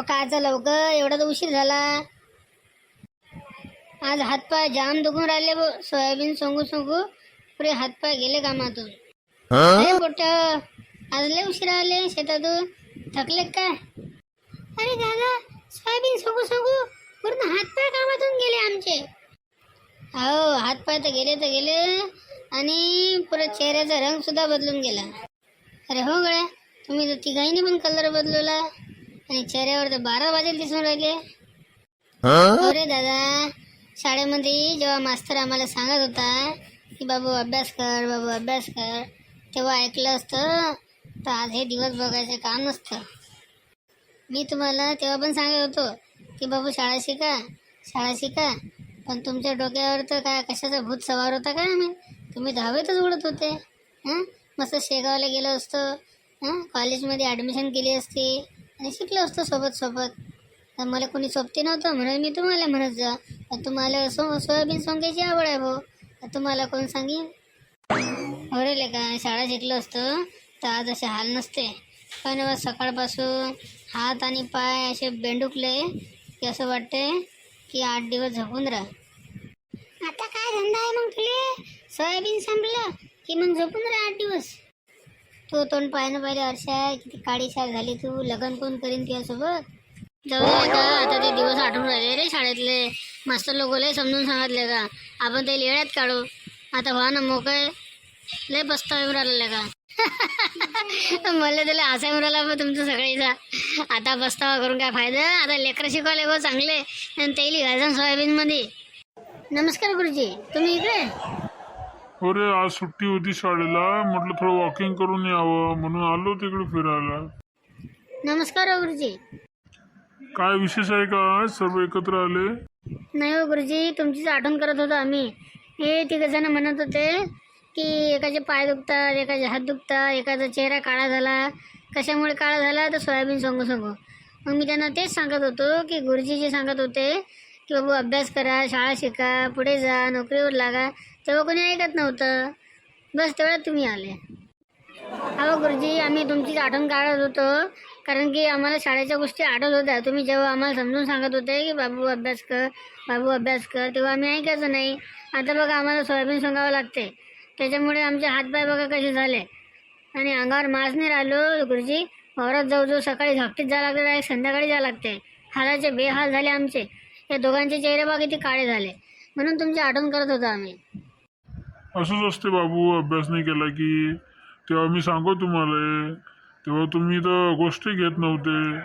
अहो कायचा लवकर एवढा तर उशीर झाला. आज हातपाय जाम दुखून राहिले बो सोयाबीन सोंगू सोंगू. पुरे हातपाय गेले कामातून. अरे आज लय उशीर आले शेतातून. थकले का काय? अरे दादा सोयाबीन सोंगू सोंगू. पूर्ण हातपाय कामातून गेले आमचे. हो हातपाय तर गेले तर गेले आणि पुरा चेहऱ्याचा रंग सुद्धा बदलून गेला. अरे हो गड्या तुम्ही तर तिघांनी पण कलर बदलवला. आणि चेहऱ्यावर तर बारा वाजेल दिसून राहिले. अरे दादा शाळेमध्ये जेव्हा मास्तर आम्हाला सांगत होता की बाबू अभ्यास कर बाबू अभ्यास कर तेव्हा ऐकलं असतं तर आज हे दिवस बघायचं काम नसतं. मी तुम्हाला तेव्हा पण सांगत होतो की बाबू शाळा शिका शाळा शिका पण तुमच्या डोक्यावर तर काय कशाचा भूत सवार होता काय मी तुम्ही दहावीतच उडत होते. हां? मस्त शेगावला गेलो असतो. हां? कॉलेजमध्ये ॲडमिशन केली असती. आणि शिकलो असतो सोबत सोबत. तर मला कोणी सोबती नव्हतं म्हणून मी तुम्हाला म्हणत जा. तुम्हाला सो सोयाबीन सोंगायची आवड आहे भाऊ. तुम्हाला कोण सांगेन? अरे का? शाळा शिकलो असतो. तर आज असे हाल नसते. पण सकाळपासून हात आणि पाय असे बेंडुकले की असं वाटते की आठ दिवस झोपून राहा. आता काय धंदा आहे मग तुले? सोयाबीन संपलं की मग झोपून राहा आठ दिवस. तू तोंड पाहिलं पाहिले वर्षा किती काळी झाली तू लग्न कोण करीन तुझ्यासोबत जाऊ का आता ते दिवस आठवून राहिले रे शाळेतले. मास्तर लोक लय समजून सांगितले का? आपण ते लेळ्यात काढू. आता व्हा ना मोकळे. लय बसता येऊन का? मला त्याला असा येऊन राहिला मग तुमचं सगळीचा. आता पस्तावा करून काय फायदा? आता लेकरं शिकवले गो चांगले. आणि तेली घालसान सोयाबीनमध्ये. नमस्कार गुरुजी तुम्ही इकडे? अरे आज सुट्टी होती शाळेला. म्हटलं थोडं वॉकिंग करून यावं. म्हणून आलो तिकडे फिरायला. नमस्कार हो गुरुजी. काय विशेष आहे का? आज सर्व एकत्र आले? नाही हो गुरुजी तुमचीच आठवण करत होतो आम्ही. हे तिघ जण म्हणत होते की एकाचे पाय दुखतात एकाचे हात दुखतात एकाचा चेहरा काळा झाला. कशामुळे काळा झाला? तर सोयाबीन सोंगू सोंगू. मग मी त्यांना तेच सांगत होतो की गुरुजी जे सांगत होते की बाबू अभ्यास करा शाळा शिका पुढे जा नोकरीवर लागा. तेव्हा कोणी ऐकत नव्हतं. बस तेवढ्यात तुम्ही आले. अहो गुरुजी आम्ही तुमचीच आठवण काढत होतो. कारण की आम्हाला शाळेच्या गोष्टी आठवत होत्या. तुम्ही जेव्हा आम्हाला समजून सांगत होते की बाबू अभ्यास कर बाबू अभ्यास कर तेव्हा आम्ही ऐकायचं नाही. आता बघा आम्हाला सोयाबीन सोंगावं लागते. त्याच्यामुळे आमचे हातपाय बघा कसे झाले. आणि अंगावर मास नाही राहिलो गुरुजी. वावरात जाऊ जाऊ सकाळी झाकटीत जावं लागते संध्याकाळी जावं लागते. हालाचे बेहाल झाले आमचे. या दोघांचे चेहरे बघा किती काळे झाले. म्हणून तुमची आठवण करत होतो आम्ही. असंच असते बाबू अभ्यास नाही केला की तेव्हा मी सांगू तुम्हाला तेव्हा तुम्ही तर गोष्टी घेत नव्हते.